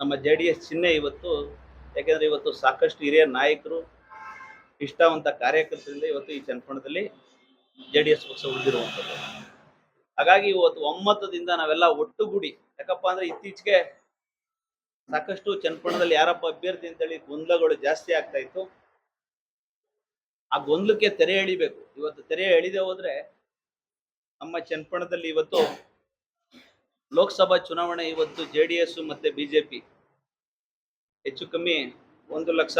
ನಮ್ಮ J D S ಚಿಹ್ನೆ ಇವತ್ತು, ಯಾಕೆಂದ್ರೆ ಇವತ್ತು ಸಾಕಷ್ಟು ಹಿರಿಯ ನಾಯಕರು, ಇಷ್ಟವಂತ ಕಾರ್ಯಕರ್ತರಿಂದ ಇವತ್ತು ಈ ಚನ್ಪಣದಲ್ಲಿ ಜೆ ಡಿ ಎಸ್ ಪಕ್ಷ ಉಳಿದಿರುವಂಥದ್ದು. ಹಾಗಾಗಿ ಇವತ್ತು ಒಮ್ಮತದಿಂದ ನಾವೆಲ್ಲ ಒಟ್ಟುಗೂಡಿ, ಯಾಕಪ್ಪ ಅಂದ್ರೆ ಇತ್ತೀಚೆಗೆ ಸಾಕಷ್ಟು ಚನ್ಪಣದಲ್ಲಿ ಯಾರಪ್ಪ ಅಭ್ಯರ್ಥಿ ಅಂತೇಳಿ ಗೊಂದಲಗಳು ಜಾಸ್ತಿ ಆಗ್ತಾ ಇತ್ತು. ಆ ಗೊಂದಲಕ್ಕೆ ತೆರೆ ಎಳಿಬೇಕು. ಇವತ್ತು ತೆರೆ ಎಳಿದೆ ಹೋದ್ರೆ ನಮ್ಮ ಚನ್ಪಣದಲ್ಲಿ ಇವತ್ತು ಲೋಕಸಭಾ ಚುನಾವಣೆ ಇವತ್ತು ಜೆ ಡಿ ಎಸ್ ಮತ್ತೆ ಬಿಜೆಪಿ. ಹೆಚ್ಚು ಕಮ್ಮಿ ಒಂದು ಲಕ್ಷ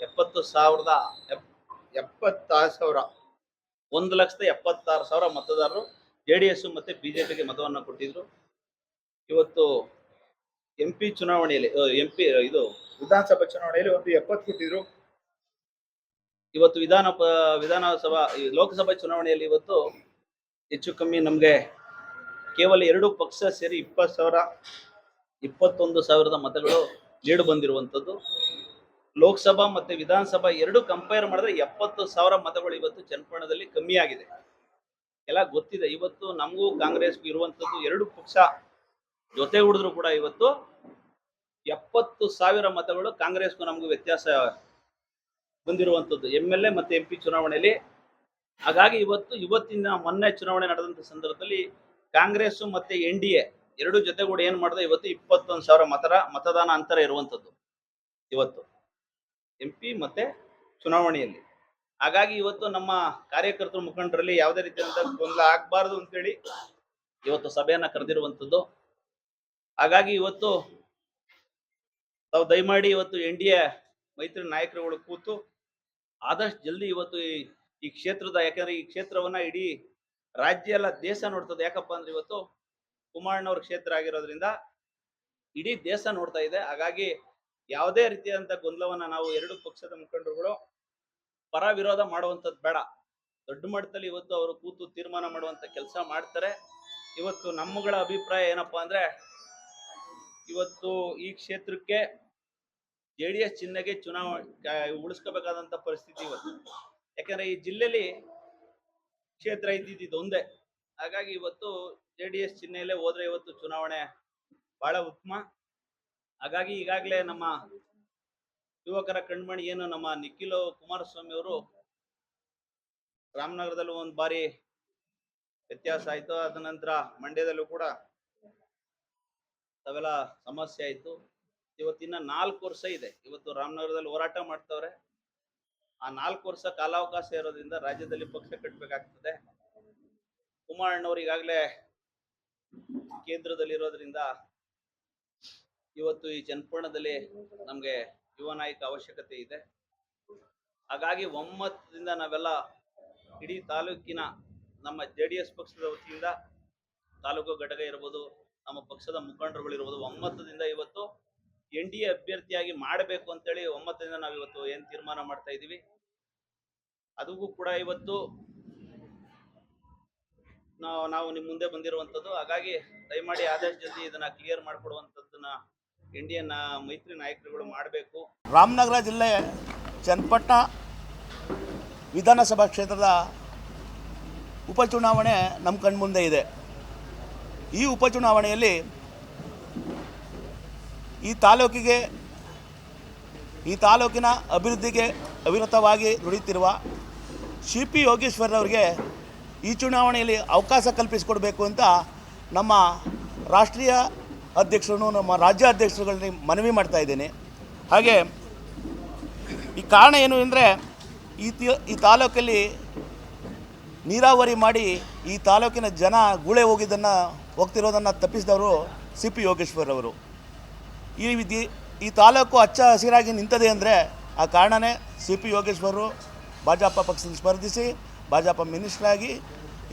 ಎಪ್ಪತ್ತು ಸಾವಿರದ ಎಪ್- ಎಪ್ಪತ್ತಾರು ಸಾವಿರ. ಒಂದು ಲಕ್ಷದ ಎಪ್ಪತ್ತಾರು ಸಾವಿರ ಮತದಾರರು ಜೆ ಡಿ ಎಸ್ ಮತ್ತೆ ಬಿಜೆಪಿಗೆ ಮತವನ್ನು ಕೊಟ್ಟಿದ್ರು. ಇವತ್ತು ಎಂ ಪಿ ಚುನಾವಣೆಯಲ್ಲಿ ಎಂ ಪಿ, ಇದು ವಿಧಾನಸಭಾ ಚುನಾವಣೆಯಲ್ಲಿ ಒಂದು ಎಪ್ಪತ್ತು ಕೊಟ್ಟಿದ್ರು. ಇವತ್ತು ವಿಧಾನ ವಿಧಾನಸಭಾ ಲೋಕಸಭಾ ಚುನಾವಣೆಯಲ್ಲಿ ಇವತ್ತು ಹೆಚ್ಚು ಕಮ್ಮಿ ನಮಗೆ ಕೇವಲ ಎರಡು ಪಕ್ಷ ಸೇರಿ ಇಪ್ಪತ್ತು ಸಾವಿರ, ಇಪ್ಪತ್ತೊಂದು ಸಾವಿರದ ಮತಗಳು ಲೀಡ್ ಬಂದಿರುವಂಥದ್ದು. ಲೋಕಸಭಾ ಮತ್ತೆ ವಿಧಾನಸಭಾ ಎರಡು ಕಂಪೇರ್ ಮಾಡಿದ್ರೆ ಎಪ್ಪತ್ತು ಸಾವಿರ ಮತಗಳು ಇವತ್ತು ಚನ್ನಪಟ್ಟಣದಲ್ಲಿ ಕಮ್ಮಿ ಆಗಿದೆ. ಎಲ್ಲ ಗೊತ್ತಿದೆ, ಇವತ್ತು ನಮಗೂ ಕಾಂಗ್ರೆಸ್ಗೂ ಇರುವಂಥದ್ದು ಎರಡು ಪಕ್ಷ ಜೊತೆ ಹುಡಿದ್ರು ಕೂಡ ಇವತ್ತು ಎಪ್ಪತ್ತು ಸಾವಿರ ಮತಗಳು ಕಾಂಗ್ರೆಸ್ಗೂ ನಮಗೂ ವ್ಯತ್ಯಾಸ ಬಂದಿರುವಂಥದ್ದು. ಎಂ ಎಲ್ ಎ ಮತ್ತೆ ಎಂ ಪಿ ಚುನಾವಣೆಯಲ್ಲಿ. ಹಾಗಾಗಿ ಇವತ್ತು, ಇವತ್ತಿನ ಮೊನ್ನೆ ಚುನಾವಣೆ ನಡೆದಂಥ ಸಂದರ್ಭದಲ್ಲಿ ಕಾಂಗ್ರೆಸ್ ಮತ್ತೆ ಎನ್ ಡಿ ಎ ಎರಡು ಜೊತೆಗೂಡಿ ಏನ್ ಮಾಡಿದೆ, ಇವತ್ತು ಇಪ್ಪತ್ತೊಂದು ಸಾವಿರ ಮತರ ಮತದಾನ ಅಂತರ ಇರುವಂತದ್ದು ಇವತ್ತು. ಎಂ ಪಿ ಮತ್ತೆ ಚುನಾವಣೆಯಲ್ಲಿ. ಹಾಗಾಗಿ ಇವತ್ತು ನಮ್ಮ ಕಾರ್ಯಕರ್ತರ ಮುಖಂಡರಲ್ಲಿ ಯಾವುದೇ ರೀತಿಯಾದಂತಹ ಗೊಂದಲ ಆಗ್ಬಾರ್ದು ಅಂತೇಳಿ ಇವತ್ತು ಸಭೆಯನ್ನ ಕರೆದಿರುವಂತದ್ದು ಹಾಗಾಗಿ ಇವತ್ತು ತಾವು ದಯಮಾಡಿ ಇವತ್ತು ಎನ್ ಡಿ ಎ ಮೈತ್ರಿ ನಾಯಕರುಗಳು ಕೂತು ಆದಷ್ಟು ಜಲ್ದಿ ಇವತ್ತು ಈ ಈ ಕ್ಷೇತ್ರದ, ಯಾಕಂದ್ರೆ ಈ ಕ್ಷೇತ್ರವನ್ನ ಇಡೀ ರಾಜ್ಯ ಎಲ್ಲ ದೇಶ ನೋಡ್ತದೆ. ಯಾಕಪ್ಪ ಅಂದ್ರೆ ಇವತ್ತು ಕುಮಾರಣ್ಣವ್ರ ಕ್ಷೇತ್ರ ಆಗಿರೋದ್ರಿಂದ ಇಡೀ ದೇಶ ನೋಡ್ತಾ ಇದೆ. ಹಾಗಾಗಿ ಯಾವುದೇ ರೀತಿಯಾದಂತ ಗೊಂದಲವನ್ನ ನಾವು ಎರಡು ಪಕ್ಷದ ಮುಖಂಡರುಗಳು ಪರ ವಿರೋಧ ಮಾಡುವಂಥದ್ದು ಬೇಡ. ದೊಡ್ಡ ಮಟ್ಟದಲ್ಲಿ ಇವತ್ತು ಅವರು ಕೂತು ತೀರ್ಮಾನ ಮಾಡುವಂತ ಕೆಲಸ ಮಾಡ್ತಾರೆ. ಇವತ್ತು ನಮ್ಮಗಳ ಅಭಿಪ್ರಾಯ ಏನಪ್ಪಾ ಅಂದ್ರೆ ಇವತ್ತು ಈ ಕ್ಷೇತ್ರಕ್ಕೆ ಜೆ ಡಿ ಎಸ್ ಚಿಹ್ನೆಗೆ ಚುನಾವಣೆ ಉಳಿಸ್ಕೋಬೇಕಾದಂತ ಪರಿಸ್ಥಿತಿ ಇವತ್ತು. ಯಾಕಂದ್ರೆ ಈ ಜಿಲ್ಲೆಯಲ್ಲಿ ಕ್ಷೇತ್ರ ಇದ್ದಿದ್ದು ಒಂದೇ. ಹಾಗಾಗಿ ಇವತ್ತು ಜೆ ಡಿ ಎಸ್ ಚಿಹ್ನೆಯಲ್ಲೇ ಹೋದ್ರೆ ಇವತ್ತು ಚುನಾವಣೆ ಬಹಳ ಉತ್ತಮ. ಹಾಗಾಗಿ ಈಗಾಗಲೇ ನಮ್ಮ ಯುವಕರ ಕಣ್ಮಣಿ ಏನು ನಮ್ಮ ನಿಖಿಲ್ ಕುಮಾರಸ್ವಾಮಿ ಅವರು ರಾಮನಗರದಲ್ಲೂ ಒಂದು ಬಾರಿ ವ್ಯತ್ಯಾಸ ಆಯ್ತು. ಅದ ನಂತರ ಮಂಡ್ಯದಲ್ಲೂ ಕೂಡ ಅವೆಲ್ಲ ಸಮಸ್ಯೆ ಆಯ್ತು. ಇವತ್ತಿನ ನಾಲ್ಕು ವರ್ಷ ಇದೆ. ಇವತ್ತು ರಾಮನಗರದಲ್ಲಿ ಹೋರಾಟ ಮಾಡ್ತವ್ರೆ. ಆ ನಾಲ್ಕು ವರ್ಷ ಕಾಲಾವಕಾಶ ಇರೋದ್ರಿಂದ ರಾಜ್ಯದಲ್ಲಿ ಪಕ್ಷ ಕಟ್ಟಬೇಕಾಗ್ತದೆ ಕುಮಾರಣ್ಣವ್ರು ಈಗಾಗಲೇ ಕೇಂದ್ರದಲ್ಲಿ ಇರೋದ್ರಿಂದ ಇವತ್ತು ಈ ಚನ್ನಪಟ್ಟಣದಲ್ಲಿ ನಮಗೆ ಯುವ ನಾಯಕ ಅವಶ್ಯಕತೆ ಇದೆ. ಹಾಗಾಗಿ ಒಮ್ಮತದಿಂದ ನಾವೆಲ್ಲ ಇಡೀ ತಾಲೂಕಿನ ನಮ್ಮ ಜೆ ಡಿ ಎಸ್ ಪಕ್ಷದ ವತಿಯಿಂದ ತಾಲೂಕು ಘಟಕ ಇರ್ಬೋದು, ನಮ್ಮ ಪಕ್ಷದ ಮುಖಂಡರುಗಳಿರ್ಬೋದು ಒಮ್ಮತದಿಂದ ಇವತ್ತು ಎನ್ ಡಿ ಎ ಅಭ್ಯರ್ಥಿಯಾಗಿ ಮಾಡಬೇಕು ಅಂತೇಳಿ ಒಮ್ಮತದಿಂದ ನಾವು ಇವತ್ತು ಏನು ತೀರ್ಮಾನ ಮಾಡ್ತಾ ಇದ್ದೀವಿ. ಅದಕ್ಕೂ ಕೂಡ ಇವತ್ತು ನಾವು ನಾವು ನಿಮ್ಮ ಮುಂದೆ ಬಂದಿರುವಂಥದ್ದು ಹಾಗಾಗಿ ದಯಮಾಡಿ ಆದಷ್ಟು ಜಲ್ದಿ ಇದನ್ನ ಕ್ಲಿಯರ್ ಮಾಡಿಕೊಡುವಂಥದ್ದನ್ನ ಇಂಡಿಯನ್ ಮೈತ್ರಿ ನಾಯಕರುಗಳು ಮಾಡಬೇಕು. ರಾಮನಗರ ಜಿಲ್ಲೆ ಚನ್ನಪಟ್ಟಣ ವಿಧಾನಸಭಾ ಕ್ಷೇತ್ರದ ಉಪಚುನಾವಣೆ ನಮ್ಮ ಕಣ್ಮುಂದೆ ಇದೆ. ಈ ಉಪಚುನಾವಣೆಯಲ್ಲಿ ಈ ತಾಲೂಕಿಗೆ, ಈ ತಾಲೂಕಿನ ಅಭಿವೃದ್ಧಿಗೆ ಅವಿರತವಾಗಿ ದುಡಿಯುತ್ತಿರುವ ಸಿ ಪಿ ಯೋಗೇಶ್ವರರವರಿಗೆ ಈ ಚುನಾವಣೆಯಲ್ಲಿ ಅವಕಾಶ ಕಲ್ಪಿಸಿಕೊಡಬೇಕು ಅಂತ ನಮ್ಮ ರಾಷ್ಟ್ರೀಯ ಅಧ್ಯಕ್ಷರು ನಮ್ಮ ರಾಜ್ಯ ಅಧ್ಯಕ್ಷರುಗಳಲ್ಲಿ ಮನವಿ ಮಾಡ್ತಾ ಇದ್ದೀನಿ. ಹಾಗೆ ಈ ಕಾರಣ ಏನು ಅಂದರೆ ಈ ಈ ತಾಲೂಕಲ್ಲಿ ನೀರಾವರಿ ಮಾಡಿ ಈ ತಾಲೂಕಿನ ಜನ ಗುಳೆ ಹೋಗಿದ್ದನ್ನು, ಹೋಗ್ತಿರೋದನ್ನು ತಪ್ಪಿಸಿದವರು ಸಿ ಪಿ ಯೋಗೇಶ್ವರ್ ಅವರು ಈ ಈ ತಾಲೂಕು ಹಚ್ಚ ಹಸಿರಾಗಿ ನಿಂತದೆ ಅಂದರೆ ಆ ಕಾರಣನೇ ಸಿ ಪಿ ಯೋಗೇಶ್ವರರು ಭಾಜಪ ಪಕ್ಷದಲ್ಲಿ ಸ್ಪರ್ಧಿಸಿ, ಭಾಜಪ ಮಿನಿಸ್ಟರ್ ಆಗಿ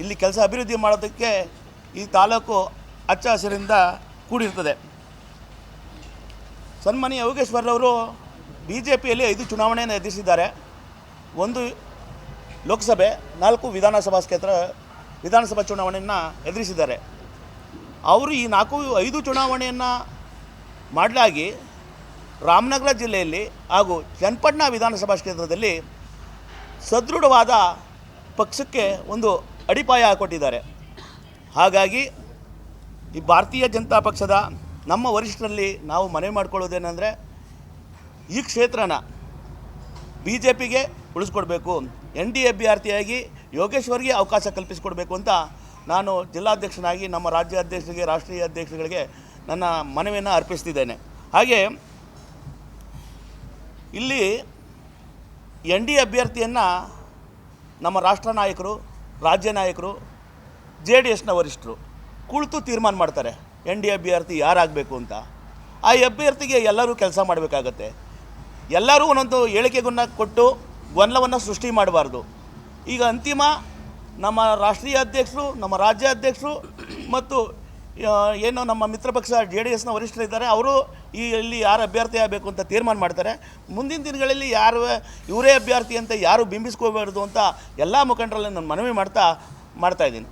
ಇಲ್ಲಿ ಕೆಲಸ ಅಭಿವೃದ್ಧಿ ಮಾಡೋದಕ್ಕೆ ಈ ತಾಲೂಕು ಹಚ್ಚ ಹಸಿರಿಂದ ಕೂಡಿರ್ತದೆ. ಸನ್ಮಾನಿ ಯೋಗೇಶ್ವರವರು ಬಿ ಜೆ ಪಿಯಲ್ಲಿ ಐದು ಚುನಾವಣೆಯನ್ನು ಎದುರಿಸಿದ್ದಾರೆ. ಒಂದು ಲೋಕಸಭೆ, ನಾಲ್ಕು ವಿಧಾನಸಭಾ ಕ್ಷೇತ್ರ, ವಿಧಾನಸಭಾ ಚುನಾವಣೆಯನ್ನು ಎದುರಿಸಿದ್ದಾರೆ. ಅವರು ಈ ನಾಲ್ಕು, ಐದು ಚುನಾವಣೆಯನ್ನು ಮಾಡಲಾಗಿ ರಾಮನಗರ ಜಿಲ್ಲೆಯಲ್ಲಿ ಹಾಗೂ ಚನ್ನಪಟ್ಟಣ ವಿಧಾನಸಭಾ ಕ್ಷೇತ್ರದಲ್ಲಿ ಸದೃಢವಾದ ಪಕ್ಷಕ್ಕೆ ಒಂದು ಅಡಿಪಾಯ ಕೊಟ್ಟಿದ್ದಾರೆ. ಹಾಗಾಗಿ ಈ ಭಾರತೀಯ ಜನತಾ ಪಕ್ಷದ ನಮ್ಮ ವರಿಷ್ಠರಲ್ಲಿ ನಾವು ಮನವಿ ಮಾಡ್ಕೊಳ್ಳೋದೇನೆಂದರೆ ಈ ಕ್ಷೇತ್ರನ ಬಿ ಜೆ ಪಿಗೆ ಉಳಿಸ್ಕೊಡ್ಬೇಕು, ಎನ್ ಡಿ ಅಭ್ಯರ್ಥಿಯಾಗಿ ಯೋಗೇಶ್ವರ್ಗೆ ಅವಕಾಶ ಕಲ್ಪಿಸಿಕೊಡ್ಬೇಕು ಅಂತ ನಾನು ಜಿಲ್ಲಾಧ್ಯಕ್ಷನಾಗಿ ನಮ್ಮ ರಾಜ್ಯ ಅಧ್ಯಕ್ಷರಿಗೆ, ರಾಷ್ಟ್ರೀಯ ಅಧ್ಯಕ್ಷಗಳಿಗೆ ನನ್ನ ಮನವಿಯನ್ನು ಅರ್ಪಿಸ್ತಿದ್ದೇನೆ. ಹಾಗೆ ಇಲ್ಲಿ ಎನ್ ಡಿ ಅಭ್ಯರ್ಥಿಯನ್ನು ನಮ್ಮ ರಾಷ್ಟ್ರ ನಾಯಕರು, ರಾಜ್ಯ ನಾಯಕರು, ಜೆ ಡಿ ಎಸ್ನ ವರಿಷ್ಠರು ಕುಳಿತು ತೀರ್ಮಾನ ಮಾಡ್ತಾರೆ, ಎನ್ ಡಿ ಅಭ್ಯರ್ಥಿ ಯಾರಾಗಬೇಕು ಅಂತ. ಆ ಅಭ್ಯರ್ಥಿಗೆ ಎಲ್ಲರೂ ಕೆಲಸ ಮಾಡಬೇಕಾಗತ್ತೆ. ಎಲ್ಲರೂ ಒಂದೊಂದು ಹೇಳಿಕೆಗನ್ನ ಕೊಟ್ಟು ಗೊಂದಲವನ್ನು ಸೃಷ್ಟಿ ಮಾಡಬಾರ್ದು. ಈಗ ಅಂತಿಮ ನಮ್ಮ ರಾಷ್ಟ್ರೀಯ ಅಧ್ಯಕ್ಷರು, ನಮ್ಮ ರಾಜ್ಯ ಅಧ್ಯಕ್ಷರು ಮತ್ತು ಏನು ನಮ್ಮ ಮಿತ್ರ ಪಕ್ಷ ಜೆ ಡಿ ಎಸ್ನ ವರಿಷ್ಠರಿದ್ದಾರೆ, ಅವರು ಈ ಇಲ್ಲಿ ಯಾರು ಅಭ್ಯರ್ಥಿ ಆಗಬೇಕು ಅಂತ ತೀರ್ಮಾನ ಮಾಡ್ತಾರೆ. ಮುಂದಿನ ದಿನಗಳಲ್ಲಿ ಯಾರು ಇವರೇ ಅಭ್ಯರ್ಥಿ ಅಂತ ಯಾರು ಬಿಂಬಿಸ್ಕೋಬಾರ್ದು ಅಂತ ಎಲ್ಲ ಮುಖಂಡರಲ್ಲಿ ನಾನು ಮನವಿ ಮಾಡ್ತಾ ಇದ್ದೀನಿ.